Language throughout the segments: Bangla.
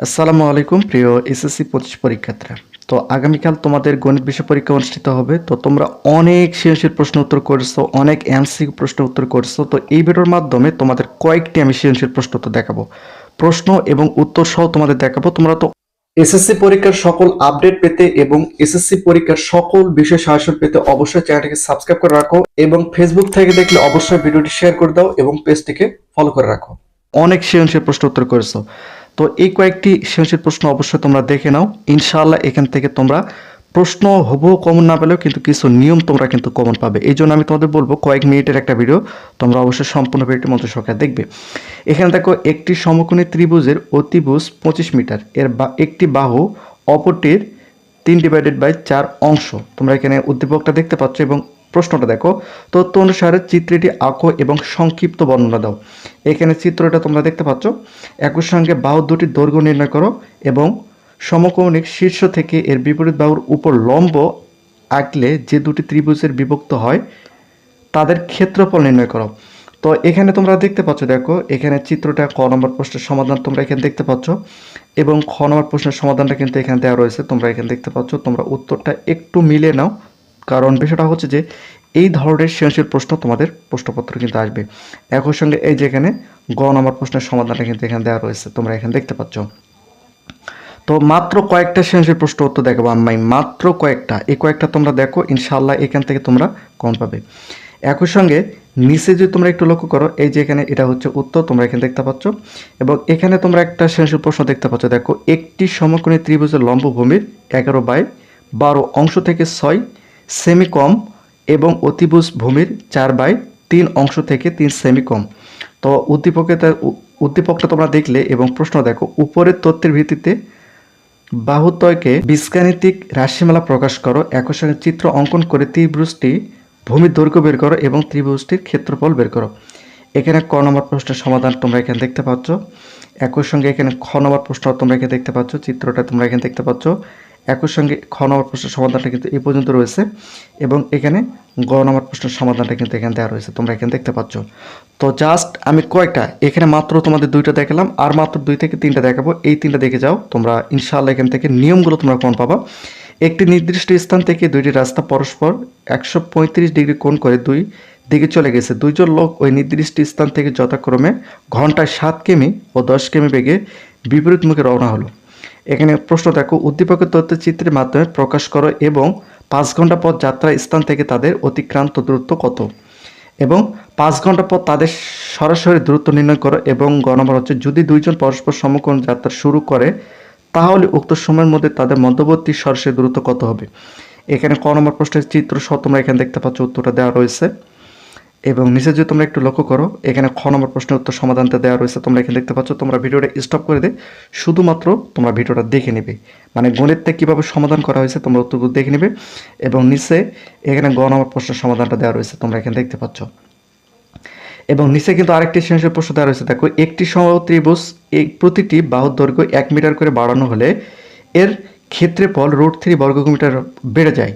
আসসালামু আলাইকুম, প্রিয় এসএসসি পঁচিশ পরীক্ষার্থীরা। তো আগামীকাল তোমাদের গণিত বিষয় পরীক্ষা অনুষ্ঠিত হবে। তো তোমরা অনেক সৃজনশীল প্রশ্ন উত্তর করেছ, অনেক এমসি প্রশ্ন উত্তর করেছ। তো এই ভিডিওর মাধ্যমে তোমাদের কয়েকটি আমি সৃজনশীল প্রশ্ন উত্তর দেখাবো। প্রশ্ন এবং উত্তর সহ তোমাদের দেখাবো। তোমরা তো এসএসসি পরীক্ষার সকল আপডেট পেতে এবং এসএসসি পরীক্ষার সকল বিষয় সাহায্য পেতে অবশ্যই চ্যানেলটিকে সাবস্ক্রাইব করে রাখো এবং ফেসবুক থেকে দেখলে অবশ্যই ভিডিওটি শেয়ার করে দাও এবং পেজটিকে ফলো করে রাখো। অনেক সৃজনশীল প্রশ্ন উত্তর করেছ। তো এই কয়েকটি সৃজনশীল প্রশ্ন অবশ্যই তোমরা দেখে নাও। ইনশাআল্লাহ এখান থেকে তোমরা প্রশ্ন হবু কমন না পেলেও কিন্তু কিছু নিয়ম তোমরা কিন্তু কমন পাবে। এই জন্য আমি তোমাদের বলব, কয়েক মিনিটের একটা ভিডিও তোমরা অবশ্যই সম্পূর্ণ ভিডিওটি মধ্যে সরকার দেখবে। এখানে দেখো, একটি সমকোণী ত্রিভুজের অতিভুজ পঁচিশ মিটার। এর বা, একটি বাহু অপরটির তিন ডিভাইডেড বাই চার অংশ। তোমরা এখানে উদ্দীপকটা দেখতে পাচ্ছ এবং প্রশ্নটা দেখো, তথ্য অনুসারে চিত্রটি আঁকো এবং সংক্ষিপ্ত বর্ণনা দাও। এখানে চিত্রটা তোমরা দেখতে পাচ্ছ, একই সঙ্গে বাহু দুটি দৈর্ঘ্য নির্ণয় করো এবং সমকৌণিক শীর্ষ থেকে এর বিপরীত বাহুর উপর লম্ব আঁকলে যে দুটি ত্রিভুজের বিভক্ত হয়, তাদের ক্ষেত্রফল নির্ণয় করো। তো এখানে তোমরা দেখতে পাচ্ছ, দেখো, এখানে চিত্রটা ক নম্বর প্রশ্নের সমাধান তোমরা এখানে দেখতে পাচ্ছ এবং খ নম্বর প্রশ্নের সমাধানটা কিন্তু এখানে দেওয়া রয়েছে, তোমরা এখানে দেখতে পাচ্ছ, তোমরা উত্তরটা একটু মিলে নাও। কারণ বিষয়টা হচ্ছে যে, এই ধরনের সৃজনশীল প্রশ্ন তোমাদের প্রশ্নপত্র কিন্তু আসবে। একই সঙ্গে এই যে এখানে গ নম্বর প্রশ্নের সমাধানটা কিন্তু এখানে দেওয়া রয়েছে, তোমরা এখানে দেখতে পাচ্ছ। তো মাত্র কয়েকটা সৃজনশীল প্রশ্ন উত্তর দেখাবো আমি মাত্র কয়েকটা। এই কয়েকটা তোমরা দেখো ইনশাল্লাহ এখান থেকে তোমরা কম পাবে। একই সঙ্গে নিচে যদি তোমরা একটু লক্ষ্য করো, এই যে এখানে এটা হচ্ছে উত্তর, তোমরা এখানে দেখতে পাচ্ছ। এবং এখানে তোমরা একটা সৃজনশীল প্রশ্ন দেখতে পাচ্ছ, দেখো, একটি সমকোণী ত্রিভুজের লম্ব ভূমির এগারো বাই বারো অংশ থেকে ছয় সেমি কম এবং অতিভুজ ভূমির চার বাই তিন অংশ থেকে তিন সেমি কম তো উদ্দীপকে উদ্দীপকটা তোমরা দেখলে এবং প্রশ্ন দেখো, উপরের তথ্যের ভিত্তিতে বাহুতয়কে বীজগাণিতিক রাশিমালা প্রকাশ করো, একই সঙ্গে চিত্র অঙ্কন করে ত্রিভুজটি ভূমির দৈর্ঘ্য বের করো এবং ত্রিভুজটির ক্ষেত্রফল বের করো। এখানে ক নম্বর প্রশ্নের সমাধান তোমরা এখানে দেখতে পাচ্ছ। একই সঙ্গে এখানে খ নম্বর প্রশ্ন তোমরা এখানে দেখতে পাচ্ছ, চিত্রটা তোমরা এখানে দেখতে পাচ্ছ। একই সঙ্গে খ নম্বর প্রশ্নের সমাধানটা কিন্তু এই পর্যন্ত রয়েছে এবং এখানে গ নম্বর প্রশ্নের সমাধানটা কিন্তু এখানে দেওয়া রয়েছে। তোমরা এখানে দেখতে পাচ্ছ। তো জাস্ট আমি কয়েকটা, এখানে মাত্র তোমাদের দুইটা দেখালাম আর মাত্র দুই থেকে তিনটা দেখাবো। এই তিনটা দেখে যাও, তোমরা ইনশাআল্লাহ এখান থেকে নিয়মগুলো তোমরা কোন পাবা। একটি নির্দিষ্ট স্থান থেকে দুইটি রাস্তা পরস্পর একশো পঁয়ত্রিশ ডিগ্রি কোণ করে দুই দিকে চলে গেছে। দুইজন লোক ওই নির্দিষ্ট স্থান থেকে যথাক্রমে ঘন্টায় সাত কিমি ও দশ কিমি বেগে বিপরীত মুখে রওনা হলো। এখানে প্রশ্ন দেখো, উদ্দীপকের তথ্যচিত্রের মাধ্যমে প্রকাশ করো এবং পাঁচ ঘণ্টা পর যাত্রা স্থান থেকে তাদের অতিক্রান্ত দূরত্ব কত? এবং পাঁচ ঘণ্টা পর তাদের সরাসরি দূরত্ব নির্ণয় করো এবং গ নম্বর হচ্ছে, যদি দুইজন পরস্পর সমকোণ যাত্রা শুরু করে, তাহলে উক্ত সময়ের মধ্যে তাদের মধ্যবর্তী সরাসরি দূরত্ব কত হবে? এখানে ক নম্বর প্রশ্নের চিত্র সহ তোমরা এখানে দেখতে পাচ্ছ, উত্তরটা দেওয়া রয়েছে। এবং নিচে যদি তোমরা একটু লক্ষ্য করো, এখানে খ নম্বর প্রশ্নের উত্তর সমাধানটা দেওয়া রয়েছে, তোমরা এখানে দেখতে পাচ্ছ। তোমরা ভিডিওটা স্টপ করে দে, শুধুমাত্র তোমরা ভিডিওটা দেখে নেবে। মানে গণিতটা কীভাবে সমাধান করা হয়েছে, তোমরা উত্তরগুলো দেখে নেবে। এবং নিচে এখানে গ নম্বর প্রশ্নের সমাধানটা দেওয়া রয়েছে, তোমরা এখানে দেখতে পাচ্ছ। এবং নিচে কিন্তু আরেকটি সৃজনশীল প্রশ্ন দেওয়া রয়েছে, দেখো, একটি সমবাহু ত্রিভুজ এই প্রতিটি বাহুর দৈর্ঘ্য এক মিটার করে বাড়ানো হলে এর ক্ষেত্রে ফল রুট থ্রি বর্গ কিলোমিটার বেড়ে যায়।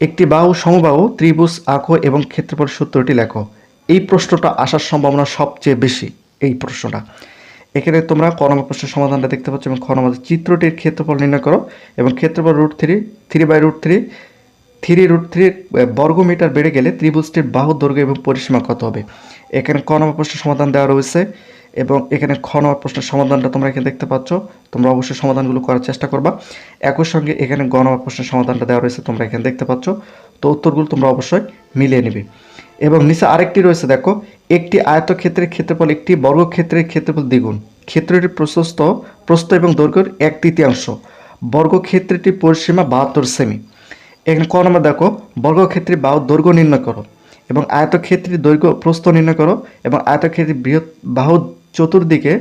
একটি বাহু, সমবাহু, ত্রিভুজ, আঁকো এবং ক্ষেত্রফল সূত্রটি লেখো। এই প্রশ্নটা আসার সম্ভাবনা সবচেয়ে বেশি, এই প্রশ্নটা। এখানে তোমরা ক প্রশ্নের সমাধানটা দেখতে পাচ্ছ এবং নম্বর চিত্রটির ক্ষেত্রফল নির্ণয় করো এবং ক্ষেত্রফল root three three by root three three root three বর্গমিটার বেড়ে গেলে ত্রিভুজটির বাহু দৈর্ঘ্য এবং পরিসীমা কত হবে? এখানে ক প্রশ্নের সমাধান দেওয়া রয়েছে। এবং এখানে খ নম্বর প্রশ্নের সমাধানটা তোমরা এখানে দেখতে পাচ্ছ। তোমরা অবশ্যই সমাধানগুলো করার চেষ্টা করবা। একই সঙ্গে এখানে গ নম্বর প্রশ্নের সমাধানটা দেওয়া রয়েছে তোমরা এখানে দেখতে পাচ্ছ। তো উত্তরগুলো তোমরা অবশ্যই মিলিয়ে নেবে। এবং নিচে আরেকটি রয়েছে, দেখো, একটি আয়তক্ষেত্রের ক্ষেত্রফল একটি, বর্গক্ষেত্রের ক্ষেত্রফল দ্বিগুণ। ক্ষেত্রটি প্রশস্ত, প্রস্থ এবং দৈর্ঘ্যের এক তৃতীয়াংশ। বর্গক্ষেত্রটি পরিসীমা বাহাত্তর সেমি। এখানে ক নম্বর দেখো বর্গক্ষেত্রে বাহু দৈর্ঘ্য নির্ণয় করো এবং আয়তক্ষেত্রে দৈর্ঘ্য প্রস্থ নির্ণয় করো এবং আয়তক্ষেত্রে বৃহৎ বাহু চতুর্দিকে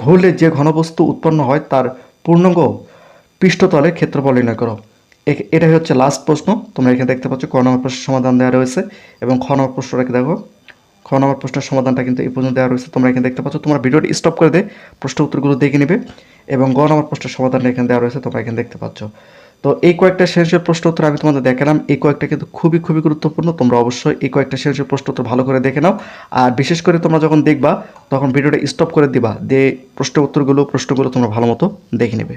ঘুরলে যে ঘনবস্তু উৎপন্ন হয় তার পূর্ণাঙ্গ পৃষ্ঠতলের ক্ষেত্রফল নির্ণয় করো। এটাই হচ্ছে লাস্ট প্রশ্ন। তোমরা এখানে দেখতে পাচ্ছ ক নম্বর প্রশ্নের সমাধান দেওয়া রয়েছে এবং খ নম্বর প্রশ্নটাকে দেখো? খ নম্বর প্রশ্নের সমাধানটা কিন্তু এই পর্যন্ত দেওয়া রয়েছে। তোমরা এখানে দেখতে পাচ্ছ। তোমরা ভিডিওটি স্টপ করে দে, প্রশ্ন উত্তরগুলো দেখে নেবে এবং গ নম্বর প্রশ্নের সমাধানটা এখানে দেওয়া রয়েছে। তোমরা এখানে দেখতে পাচ্ছ। তো এই কয়েকটা সেন্সের প্রশ্ন উত্তর আমি তোমাদের দেখালাম এই কয়েকটা কিন্তু খুবই খুবই গুরুত্বপূর্ণ। তোমরা অবশ্যই এই কয়েকটা সেন্সের প্রশ্ন উত্তর ভালো করে দেখে নাও। আর বিশেষ করে তোমরা যখন দেখবা, তখন ভিডিওটা স্টপ করে দিবা। দিয়ে প্রশ্ন উত্তরগুলো, প্রশ্নগুলো তোমরা ভালো মতো দেখে নেবে।